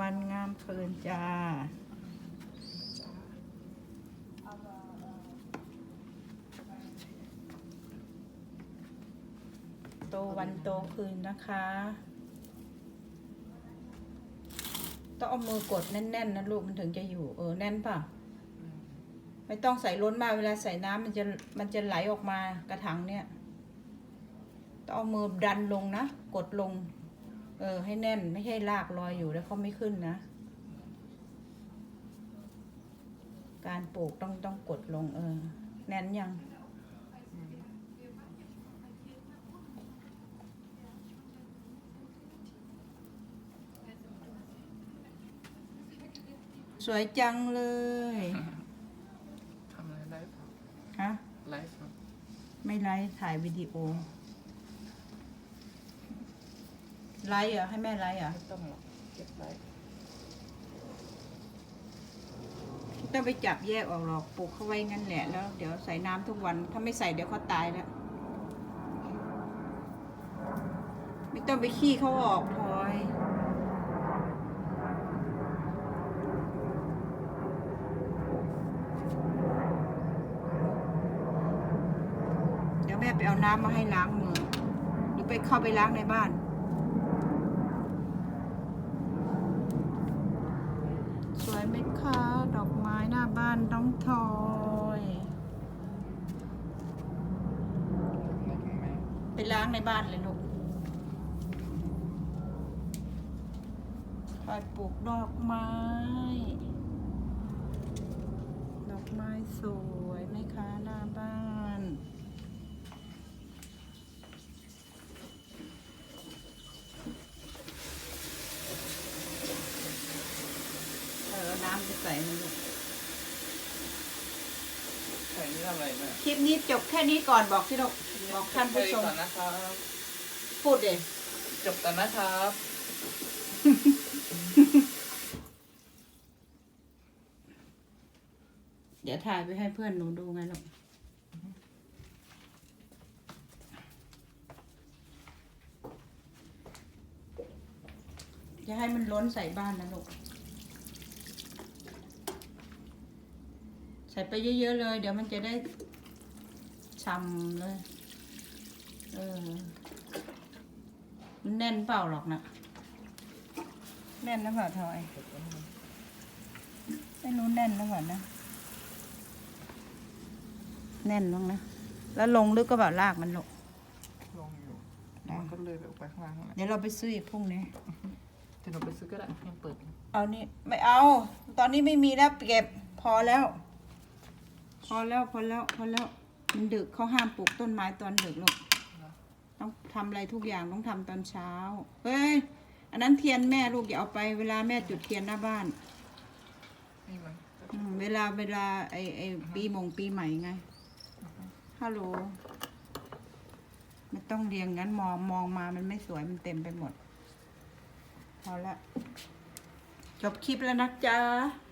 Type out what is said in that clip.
วันงามคืนจ้าโตวันโตคืนนะคะ ต้องเอามือกดแน่นๆนะลูกมันถึงจะอยู่เออแน่นป่ะ ไม่ต้องใส่ล้นมากเวลาใส่น้ำมันจะมันจะไหลออกมากระถางเนี่ย ต้องเอามือดันลงนะ กดลง เออ ให้แน่นไม่ใช่ลากลอยอยู่แล้วเขาไม่ขึ้นนะ การปลูกต้องต้องกดลง เออ แน่นยังสวยจังเลย ทำอะไรไลฟ์ครับฮะ ไลฟ์ครับไม่ไลฟ์ถ่ายวิดีโอ ไลฟ์เหรอให้แม่ไลฟ์เหรอไม่ต้องหรอกเก็บไลฟ์ไม่ต้องไปจับแยกออกหรอกปลูกเขาไว้งั้นแหละแล้วเดี๋ยวใส่น้ำทุกวันถ้าไม่ใส่เดี๋ยวเขาตายแล้ว ไม่ต้องไปขี้เขาออกพลอยเดี๋ยวแม่ไปเอาน้ำมาให้ล้างมือหรือไปเข้าไปล้างในบ้าน ส วยไหมคะ ดอกไม้หน้าบ้านน้องทอยไม่ทำไมไปล้างในบ้านเลยลูกคอยปลูกดอกไม้ ดอกไม้สวยไหมคะหน้าบ้าน เออเอา น้ำไปใส่มันลูกใส่นี่อะไรเนี่ยคลิปนี้จบแค่นี้ก่อนบอกสิลูกบอกท่านผู้ชม ก่อนนะครับ พูดเองจบกันนะครับ เดี๋ยวถ่ายไปให้เพื่อนหนูดูไงลูกจะให้มันล้นใส่บ้านนะลูก ใส่ไปเยอะๆเลย เดี๋ยวมันจะได้ช่ำเลย เออมันแน่นเปล่าหรอกนะแน่นนะเปล่าทอยไม่รู้แน่นนะเปล่านะ แน่นบ้างนะ แล้วลงลึกก็แบบลากมันลงลงอยู่มันก็เลยไปออกไปข้างล่างนั่นแหละเดี๋ยวเราไปซื้ออีกพรุ่งนี้เดี๋ยวหนูไปซื้อก็ได้ยังเปิดอยู่เอานี่ไม่เอา ตอนนี้ไม่มีแล้วเก็บพอแล้ว พอแล้วพอแล้วพอแล้วมันดึกเขาห้ามปลูกต้นไม้ตอนดึกลูกต้องทำอะไรทุกอย่างต้องทำตอนเช้า เฮ้ย อันนั้นเทียนแม่ลูกอย่าเอาไปเวลาแม่จุดเทียนหน้าบ้านนี่มันอืมเวลาเวลาไอไอปีมงปีใหม่ไง ฮัลโหลไม่ต้องเรียงงั้นมองมองมามันไม่สวยมันเต็มไปหมด พอละ จบคลิปแล้วนะจ๊ะค